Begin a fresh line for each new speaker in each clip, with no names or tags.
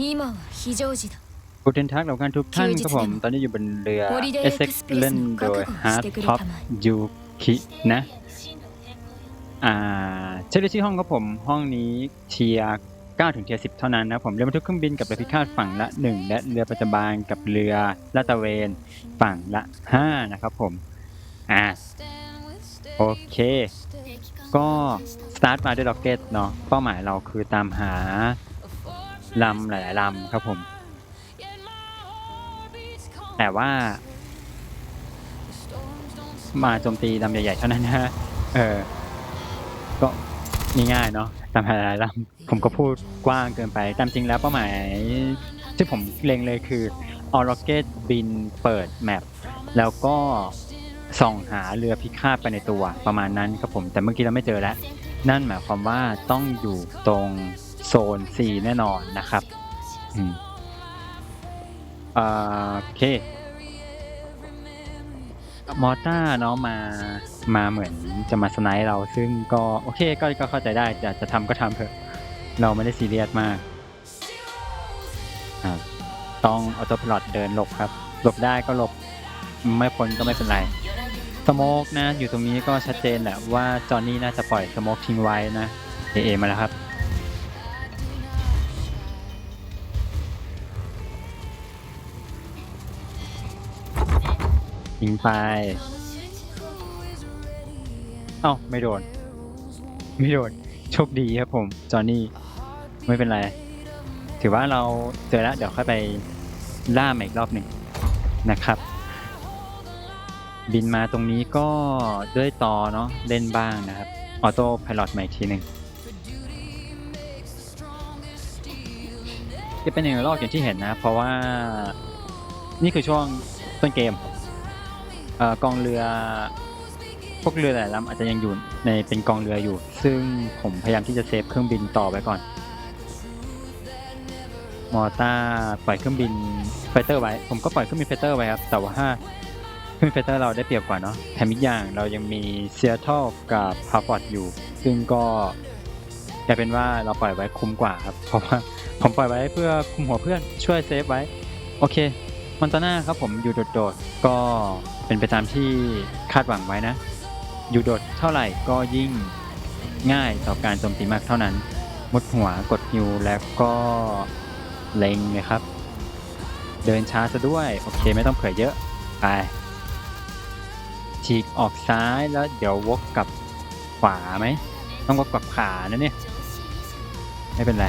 今は非常時だ
ผู้เดินทางเหล่ากันทุกท่านครับผมตอนนี้อยู่บนเรือ
Holiday
Essex
Express
เล่นโดย
覚悟
Hard
してくれ
Top
たまえ
Yuki นะ อ่าเช็คดูที่ห้องครับผม ห้องนี้เทียร์9ถึงเทียร์10 เท่านั้นนะผมเรือบรรทุกเครื่องบินกับเรือพิฆาตฝั่งละ 1 และเรือประจำบานกับเรือลาดตระเวนฝั่งละ 5 นะครับผม อ่า โอเค ก็สตาร์ทมาด้วยล็อกเก็ตเนาะเป้าหมายเราคือตามหา ลำหลายๆลำครับผม แต่ว่า มาโจมตีลำใหญ่ๆเท่านั้นนะฮะเออ ก็ง่ายๆเนาะตามหลายๆลำผมก็พูดกว้างเกินไปตามจริงแล้วเป้าหมาย ที่ผมเล็งเลยคือเอาล็อกเกตบินเปิดแมปแล้วก็ส่องหาเรือพิฆาตไปในตัวประมาณนั้นครับผม แต่เมื่อกี้เราไม่เจอแล้ว นั่นหมายความว่าต้องอยู่ตรง โซน C แน่นอนนะครับอืมอ่าโอเคมอต้าเนาะมามาเหมือนจะมาสไนป์เราซึ่งก็โอเคก็ก็เข้าใจได้จะจะทำก็ทำเถอะ เราไม่ได้ซีเรียสมากอ่าต้องออโต้พลอตเดินหลบครับ หลบได้ก็หลบไม่พ้นก็ไม่เป็นไรสโมกนะ อยู่ตรงนี้ก็ชัดเจนแหละว่าจอห์นนี่น่าจะปล่อยสโมกทิ้งไว้นะเอเอมาแล้วครับ ทิ้งไป เอ้า ไม่โดน ไม่โดน โชคดีครับผม จอห์นนี่ ไม่เป็นไร ถือว่าเราเจอแล้ว เดี๋ยวค่อยไปล่าใหมาอีกรอบหนึ่งนะครับ บินมาตรงนี้ก็ด้วยต่อเนาะเล่นบ้างนะครับ ออโต้พายロมาอีกทีหนึ่งจะเป็นหนึ่งรอบอย่างที่เห็นนะ เพราะว่านี่คือช่วงต้นเกม ออกองเรือพวกเรือหลายลำอาจจะยังอยู่ในเป็นกองเรืออยู่ ซึ่งผมพยายามที่จะเซฟเครื่องบินต่อไว้ก่อน มอต้าปล่อยเครื่องบินไฟเตอร์ไว้ ผมก็ปล่อยเครื่องบินไฟเตอร์ไว้ครับแต่ว่าเครื่องบินไฟเตอร์เราได้เปรียบกว่าเนาะแถมอีกอย่างเรายังมีเซียโตรกับฮาร์ฟอร์ดอยู่ ซึ่งก็กลายเป็นว่าเราปล่อยไว้คุ้มกว่าครับเพราะว่าผมปล่อยไว้เพื่อคุมหัวเพื่อนช่วยเซฟไว้โอเคมอนตาน่าครับผมอยู่โดดๆก็ เป็นไปตามที่คาดหวังไว้นะ อยู่โดดเท่าไหร่ก็ยิ่งง่ายต่อการโจมตีมากเท่านั้น มุดหัวกดฮิวแล้วก็เล็งเลยครับ เดินช้าซะด้วย โอเคไม่ต้องเผื่อเยอะไปฉีกออกซ้ายแล้วเดี๋ยววกกลับขวาไหม ต้องวกกลับขานะเนี่ย ไม่เป็นไร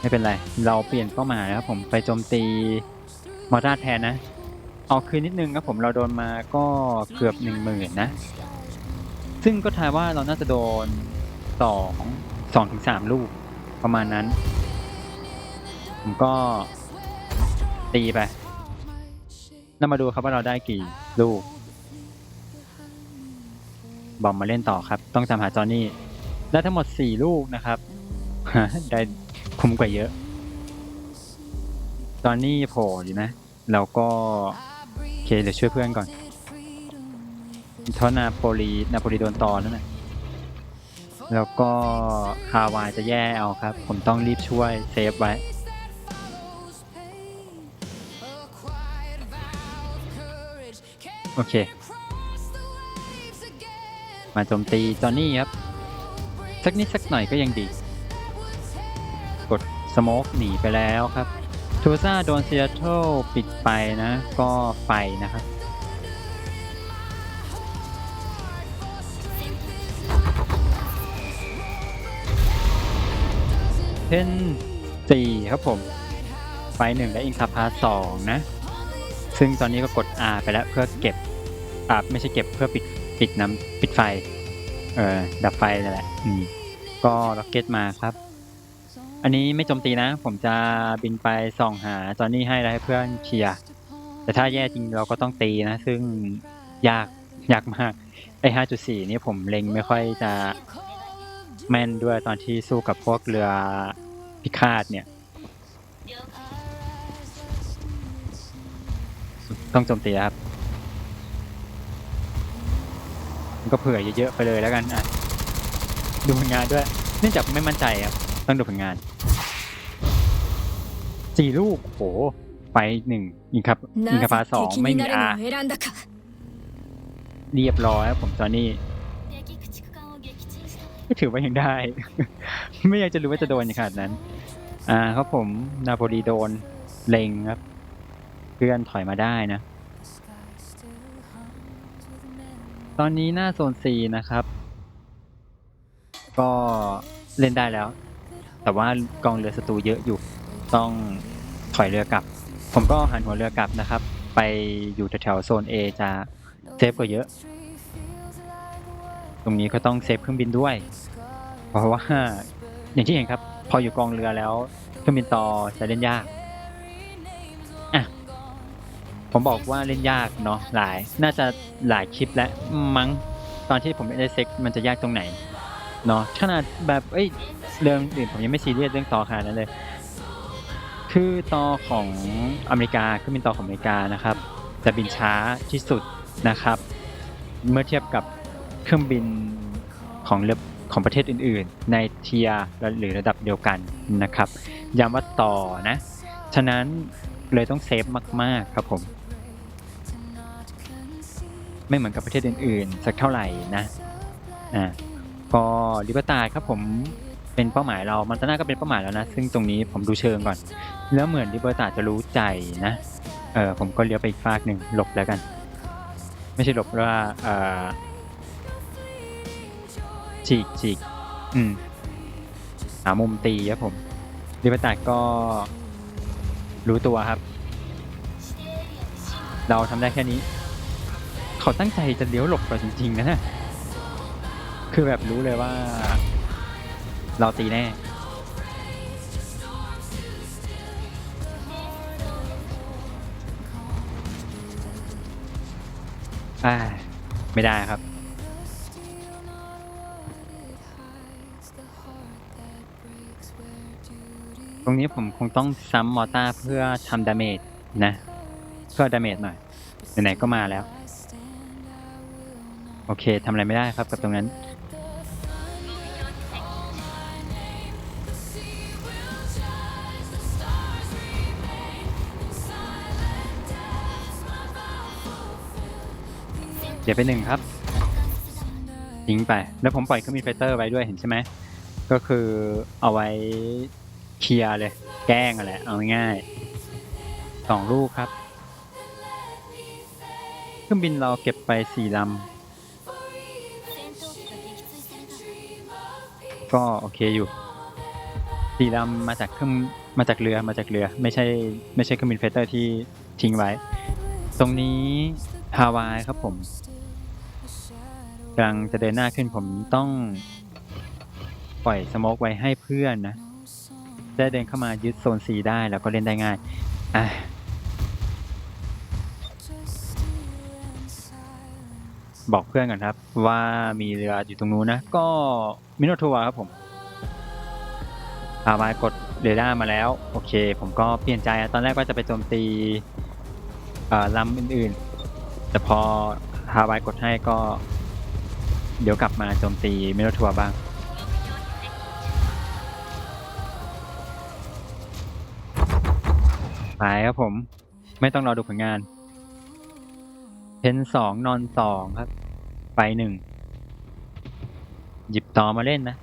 ไม่เป็นไร เราเปลี่ยนเป้าหมายนะครับผมไปโจมตี มอร์ตาร์แทนนะเอาคืนนิดนึงครับผมเราโดนมาก็เกือบหนึ่งหมื่นนะ ซึ่งก็ทายว่าเราน่าจะโดนสองสองถึงสามลูกประมาณนั้น ผมก็ตีไปแล้วมาดูครับว่าเราได้กี่ลูก บอมมาเล่นต่อครับ ต้องตามหาจอนนี่ได้ทั้งหมดสี่ลูกนะครับ ได้คุ้มกว่าเยอะ จอห์นนี่โผล่อยู่นะเราก็โอเคเดี๋ยวช่วยเพื่อนก่อนเพราะนาโปลีนาโปลีโดนตอนนั่นแหละแล้วก็ฮาวายจะแย่เอาครับ ผมต้องรีบช่วยเซฟไว้ โอเค มาโจมตีจอห์นนี่ครับ สักนิดสักหน่อยก็ยังดี กดสโมกหนีไปแล้วครับ ทูซ่าโดนซียโตรปิดไปนะก็ไฟนะครับเทนสี่ครับผม ไฟหนึ่งและอินคาพาสองนะ ซึ่งตอนนี้ก็กด R ไปแล้วเพื่อเก็บอ่าไม่ใช่เก็บเพื่อปิดปิดน้ำปิดไฟ เออดับไฟนั่นแหละ อืม ก็ล็อกเก็ตมาครับ อันนี้ไม่โจมตีนะ ผมจะบินไปส่องหาจอห์นนี่ให้แล้วให้เพื่อนเคลียร์แต่ถ้าแย่จริงเราก็ต้องตีนะ ซึ่งยากยากมากไอ้ห้าจุดสี่นี่ผมเล็งไม่ค่อยจะแม่นด้วยตอนที่สู้กับพวกเรือพิฆาตเนี่ย ต้องโจมตีครับก็เผื่อเยอะๆไปเลยแล้วกันอะดูผลงานด้วย เนื่องจากไม่มั่นใจครับ ต้องดูผลงานสี่ลูกโหไปหนึ่งอิงคาอิ
ง
คาฟ้าสองไม่มีอาเรียบร้อยครับผมจอนี่ก็ถือว่ายังได้ ไม่อยากจะรู้ว่าจะโดนยังขนาดนั้น อ่าครับผมนาโปลีโดนเล็งครับ เพื่อนถอยมาได้นะ ตอนนี้หน้าโซน C นะครับ ก็เล่นได้แล้ว แต่ว่ากองเรือศัตรูเยอะอยู่ต้องถอยเรือกลับ ผมก็หันหัวเรือกลับนะครับ ไปอยู่แถวๆโซน A จะเซฟกว่าเยอะ ตรงนี้ก็ต้องเซฟเครื่องบินด้วย เพราะว่าอย่างที่เห็นครับ พออยู่กองเรือแล้วเครื่องบินต่อจะเล่นยากอะผมบอกว่าเล่นยากเนาะหลายน่าจะหลายคลิปแล้วมั้งตอนที่ผมไม่ได้เซ็กมันจะยากตรงไหนเนาะขนาดแบบเอ้ย เรื่องอื่นผมยังไม่ซีเรียสเรื่องต่อขนาดนั้นเลย คือต่อของอเมริกาเครื่องบินต่อของอเมริกานะครับ จะบินช้าที่สุดนะครับ เมื่อเทียบกับเครื่องบินของเรือของประเทศอื่น ๆ ในเทียร์หรือระดับเดียวกันนะครับย้ำว่าต่อนะ ฉะนั้นเลยต้องเซฟมาก ๆ ครับผม ไม่เหมือนกับประเทศอื่น ๆ สักเท่าไหร่นะอ่าก็ลิบอร์ตาครับผม เป็นเป้าหมายเรามันตานาก็เป็นเป้าหมายแล้วนะ ซึ่งตรงนี้ผมดูเชิงก่อน แล้วเหมือนดิเบอร์ตาจะรู้ใจนะ เออผมก็เลี้ยวไปอีกฟากหนึ่งหลบแล้วกัน ไม่ใช่หลบว่าเออฉีกฉีกอืมหามุมตีครับผมดิเบอร์ตาก็รู้ตัวครับ เราทำได้แค่นี้ เขาตั้งใจจะเลี้ยวหลบเราจริงๆนะนะคือแบบรู้เลยว่า เราตีแน่ อ่า ไม่ได้ครับ ตรงนี้ผมคงต้องซ้ำมอต้าเพื่อทำดาเมจนะ เพื่อดาเมจหน่อยไหนๆก็มาแล้ว โอเคทำอะไรไม่ได้ครับกับตรงนั้น เสียไปหนึ่งครับทิ้งไป แล้วผมปล่อยเครื่องมีไฟเตอร์ไว้ด้วยเห็นใช่ไหม ก็คือเอาไว้เคลียร์เลย แกล้งอะไรเอาง่ายสองลูกครับ เครื่องบินเราเก็บไปสี่ลำ ก็โอเคอยู่สี่ลำมาจากเครื่องมาจากเรือมาจากเรือ ไม่ใช่ไม่ใช่เครื่องบินไฟเตอร์ที่ทิ้งไว้ ตรงนี้ฮาวายครับผม กำลังจะเดินหน้าขึ้นผมต้องปล่อยสโมกไว้ให้เพื่อนนะได้เดินเข้ามายึดโซน C ได้แล้วก็เล่นได้ง่ายอะบอกเพื่อนก่อนครับ ว่ามีเรืออยู่ตรงนู้นนะ ก็มิโนทัวครับผมฮาวายกดเรดาร์มาแล้ว โอเค ผมก็เปลี่ยนใจ ตอนแรกว่าจะไปโจมตีลำอื่นๆ แต่พอฮาวายกดให้ก็ เดี๋ยวกลับมาโจมตีมิโลทัวบ้าง ไปครับผม ไม่ต้องรอดูผลงาน เพนสองนอนสองครับ ไปหนึ่ง หยิบต่อมาเล่นนะ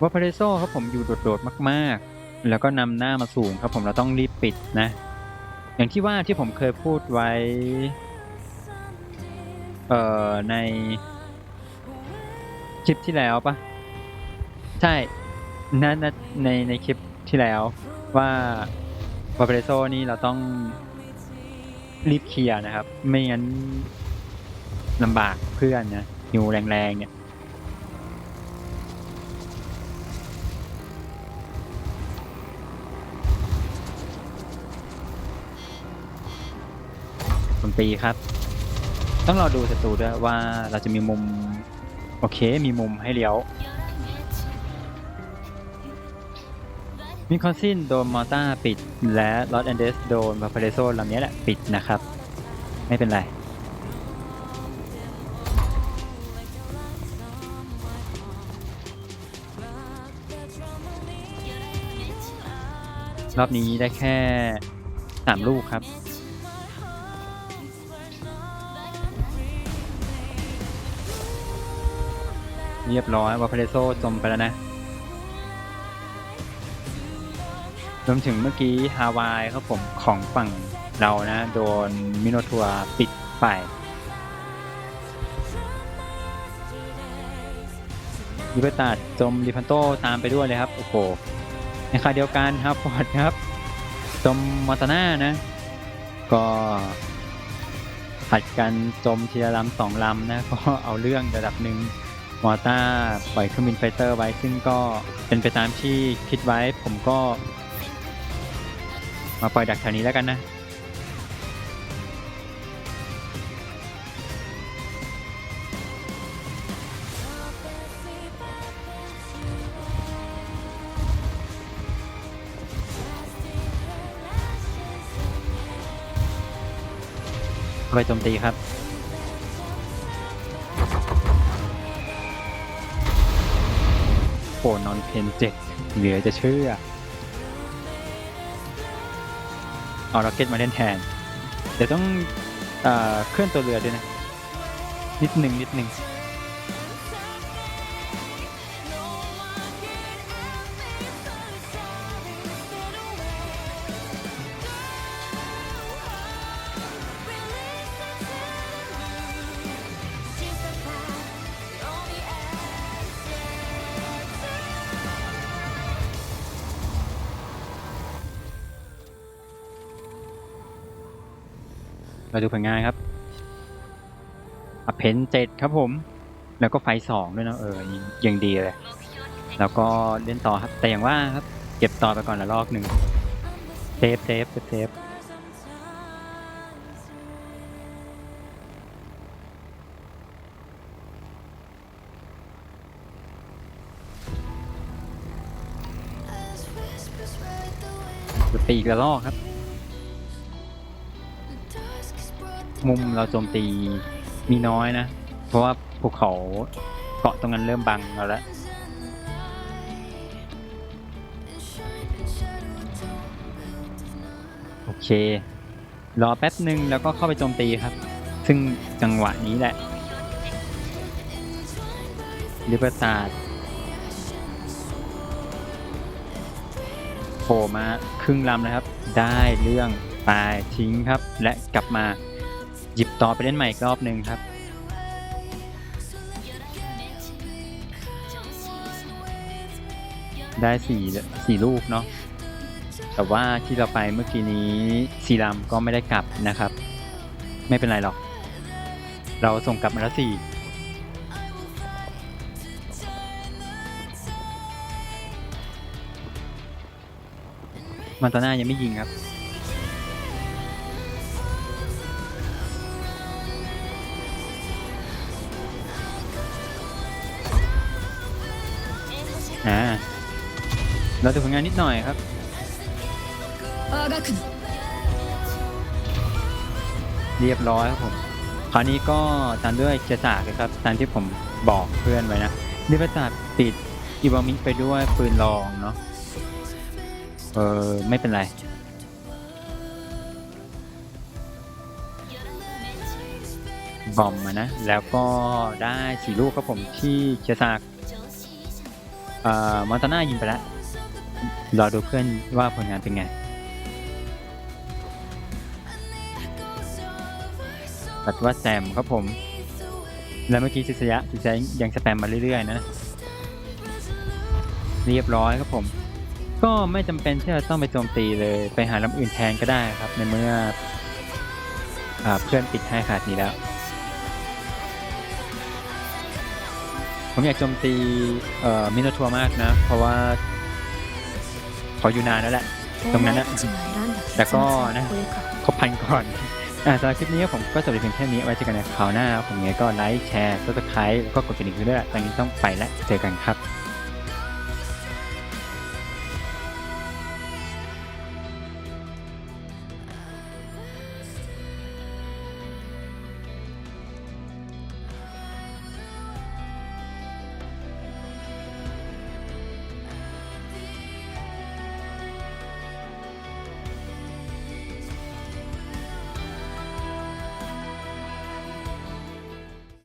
วาพาเรโซครับผมอยู่โดดๆมากๆ แล้วก็นำหน้ามาสูงครับผมเราต้องรีบปิดนะ อย่างที่ว่าที่ผมเคยพูดไว้ เอ่อ ในคลิปที่แล้วปะใช่นั่นในในคลิปที่แล้วว่าวาพาเรโซนี่เราต้องรีบเคลียร์นะครับ ไม่งั้นลำบากเพื่อนนะอยู่แรงๆเนี่ย ตีครับ ต้องรอดูศัตรูด้วยว่าเราจะมีมุม โอเคมีมุมให้เลี้ยวมิคอนซินโดนมอต้าปิด และลอสแอนเดสโดนบาฟาเรโซลำนี้แหละปิดนะครับ ไม่เป็นไรรอบนี้ได้แค่สามลูกครับ เรียบร้อยวาฟาเรโซจมไปแล้วนะรวมถึงเมื่อกี้ฮาวายครับผมของฝั่งเรานะ โดนมิโนทัวปิดไปลิเบตาดจมดิพันโตตามไปด้วยเลยครับ โอ้โหในคราวเดียวกันครับฟอร์ดครับ จมมอตาน่านะ ก็ผัดกันจมทีละลำสองลำนะ ก็เอาเรื่องระดับหนึ่ง มอต้าปล่อยเครื่องบินไฟเตอร์ไว้ซึ่งก็เป็นไปตามที่คิดไว้ ผมก็ มาปล่อยดักแถวนี้แล้วกันนะไปโจมตีครับ นอนเพนเจ็ดเหลือจะเชื่อ เอาร็อกเก็ตมาเล่นแทน เดี๋ยวต้องเออเคลื่อนตัวเรือด้วยนะ นิดหนึ่งนิดหนึ่ง มาดูผลงานครับอเพนเจ็ดครับผม แล้วก็ไฟสองด้วยนะเออยังยังดีเลย แล้วก็เล่นต่อครับ แต่อย่างว่าครับ เก็บต่อไปก่อนละลอกหนึ่งเซฟเซฟเซฟเซฟไปอีกละลอกครับ มุมเราโจมตีมีน้อยนะ เพราะว่าภูเขาเกาะตรงนั้นเริ่มบังเราแล้วโอเค รอแป๊บหนึ่งแล้วก็เข้าไปโจมตีครับ ซึ่งจังหวะนี้แหละลิเบอร์ตาดโผล่มาครึ่งลำนะครับ ได้เรื่องตายทิ้งครับ และกลับมา หยิบต่อไปเล่นใหม่อีกรอบหนึ่งครับ ได้สี่สี่ลูกเนาะแต่ว่าที่เราไปเมื่อกี้นี้สีลำก็ไม่ได้กลับนะครับ ไม่เป็นไรหรอก เราส่งกลับมาแล้วสี่มันตอนหน้ายังไม่ยิงครับ อ่าเราจะผลงานนิดหน่อยครับเรียบร้อยครับผม คราวนี้ก็ตามด้วยเจตาครับ ตามที่ผมบอกเพื่อนไว้นะเรียบตาติดอีวอมิไปด้วยปืนลองเนาะ เออไม่เป็นไร บอมมานะ แล้วก็ได้สี่ลูกครับผมที่เจตา อ่อมอนตาน่ายิงไปแล้วรอดูเพื่อนว่าผลงานเป็นไง ตัดว่าแซมครับผม แล้วเมื่อกี้ซิสยะซิสยะยังสแปมมาเรื่อยๆ นะ เรียบร้อยครับผม ก็ไม่จำเป็นที่เราต้องไปโจมตีเลย ไปหาลำอื่นแทนก็ได้ครับ ในเมื่ออเพื่อนปิดให้ขาดนี้แล้ว ผมอยากโจมตีเอ่อมินนทัวมากนะ เพราะว่าเขาอยู่นานแล้วแหละ ตรงนั้นนะแต่ก็นะขบพันก่อนอ่าสำหรับคลิปนี้ผมก็จบเพียงแค่นี้ไว้เจอกันในคราวหน้า ผมเนี้ยก็ไลค์แชร์กดติดตามแล้วก็กดกระดิ่งด้วยตอนนี้ต้องไปแล้วเจอกันครับ